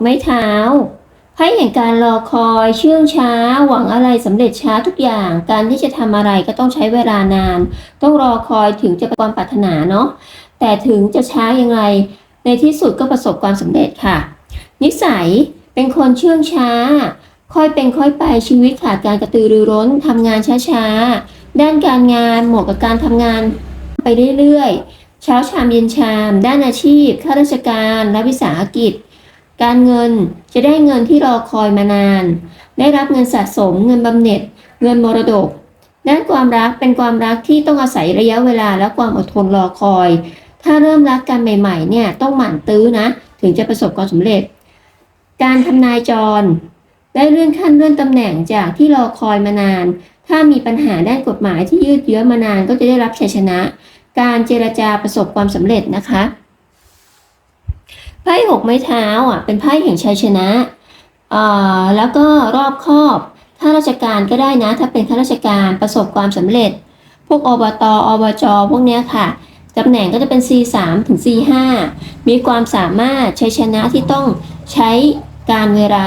ไม้เท้าไพ่แห่งการรอคอยเชื่องช้า หวังอะไรสำเร็จช้าทุกอย่าง การที่จะทำอะไรก็ต้องใช้เวลานาน ต้องรอคอยถึงจะประความปรารถนาเนาะแต่ถึงจะช้ายังไง ในที่สุดก็ประสบความสำเร็จค่ะ นิสัยเป็นคนเชื่องช้า ค่อยเป็นค่อยไปชีวิตขาดการกระตือรือร้นทำงานช้าๆด้านการงานเหมาะกับการทำงานไปเรื่อยๆเช้าชามเย็นชาม ด้านอาชีพข้าราชการ รัฐวิสาหกิจ การเงินจะได้เงินที่รอคอยมานาน ได้รับเงินสะสม เงินบำเหน็จ เงินมรดก ด้านความรักเป็นความรักที่ต้องอาศัยระยะเวลาและความอดทนรอคอย ถ้าเริ่มรักกันใหม่ ๆ เนี่ยต้องหมั่นตื้อนะ ถึงจะประสบความสำเร็จ การทำนายจร ได้เลื่อนขั้นเลื่อนตำแหน่งจากที่รอคอยมานาน ถ้ามีปัญหาด้านกฎหมายที่ยืดเยื้อมานานก็จะได้รับชัยชนะ การเจรจาประสบความสำเร็จนะคะ ไพ่หกไม้เท้าอะเป็นไพ่แห่งชัยชนะอ่าแล้วก็รอบคอบข้าราชการก็ได้นะ ถ้าเป็นข้าราชการประสบความสำเร็จ พวกอบตอบจพวกเนี้ยค่ะตำแหน่งก็จะเป็น C3 ถึง C5 มีความสามารถชัยชนะที่ต้องใช้การเวลา